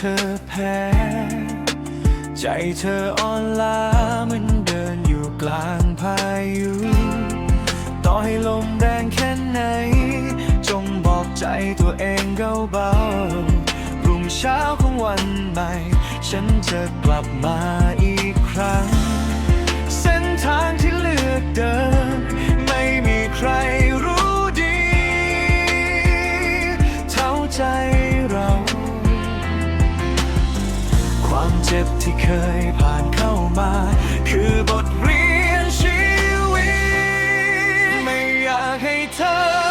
ธอแพ้ ใจเธออ่อนล้าเหมันเดินอยู่กลางพายุ ต่อให้ลมแรงแค่ไหน จงบอกใจตัวเองเบาๆรุ่งเช้าของวันใหม่ ฉันจะกลับมาอีกครั้ง เจ็บที่เคยผ่านเข้ามา คือบทเรียนชีวิต ไม่อยากให้เธอ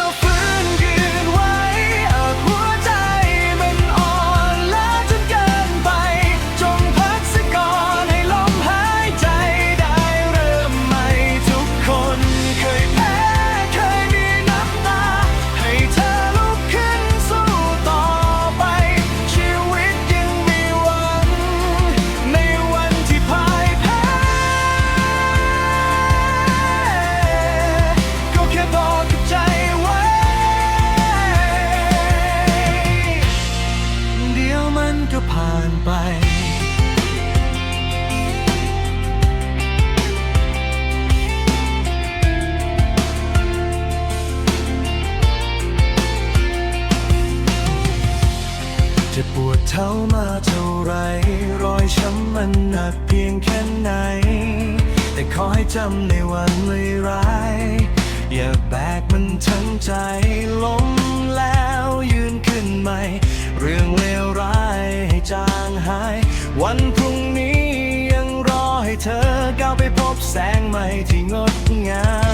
มันหนักเพียงแค่ไหน แต่ขอให้จำในวันเลยร้าย อย่าแบกมันทั้งใจล้มแล้วยืนขึ้นใหม่ เรื่องเลวร้ายให้จางหาย วันพรุ่งนี้ยังรอให้เธอก้าวไปพบแสงใหม่ที่งดงาม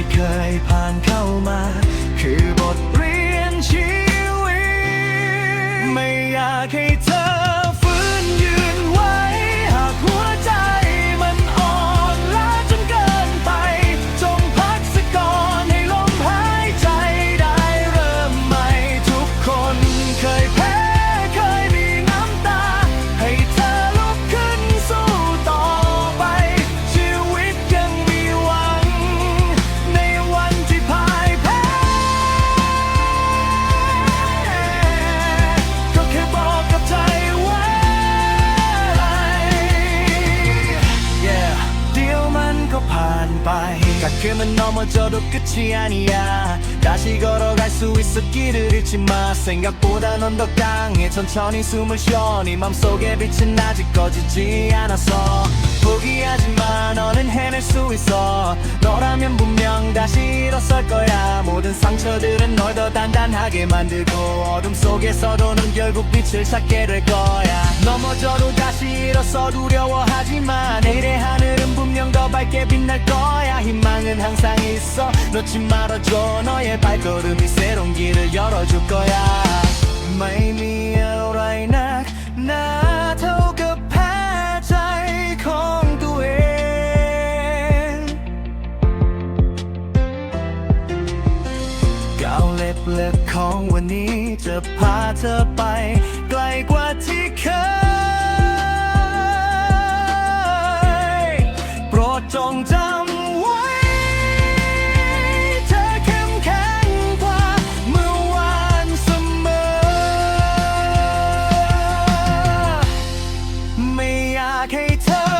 ที่เคยผ่านเข้ามา คือบทเรียนชีวิต ไม่อยากให้เธอ 가끔은 넘어져도 끝이 아니야. 다시 걸어갈 수 있어 길을 잃지 마 생각보다 넌 더 강해. 천천히 숨을 쉬어 네 맘속에 빛은 아직 꺼지지 않았어 포기하지 마. 너는 해낼 수 있어. 너라면 분명 다시 일어설 거야 모든 상처들은 널 더 단단하게 만들고 어둠 속에서도는 결국 빛을 찾게 될 거야. 넘어져도 다시 일어서 두려워하지만 내일의 하늘은 분명 더 밝게 빛날 거야. 희망은 항상 있어. 놓지 말아줘. 너의 발걸음이 새로운 길을 열어줄 거야. Make me a right now, now เล็บเล็บของวันนี้จะพาเธอไป ไกลกว่าที่เคย โปรดจงจำไว้ เธอเข้มแข็งกว่าเมื่อวานเสมอ ไม่อยากให้เธอ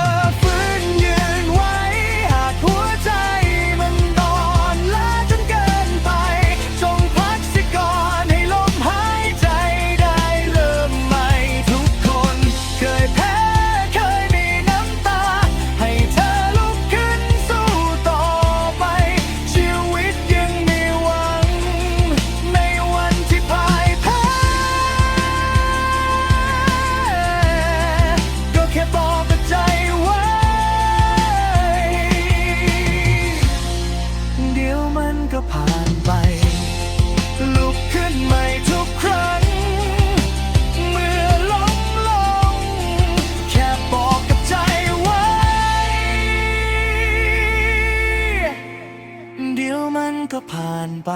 เดียวมันก็ผ่านไป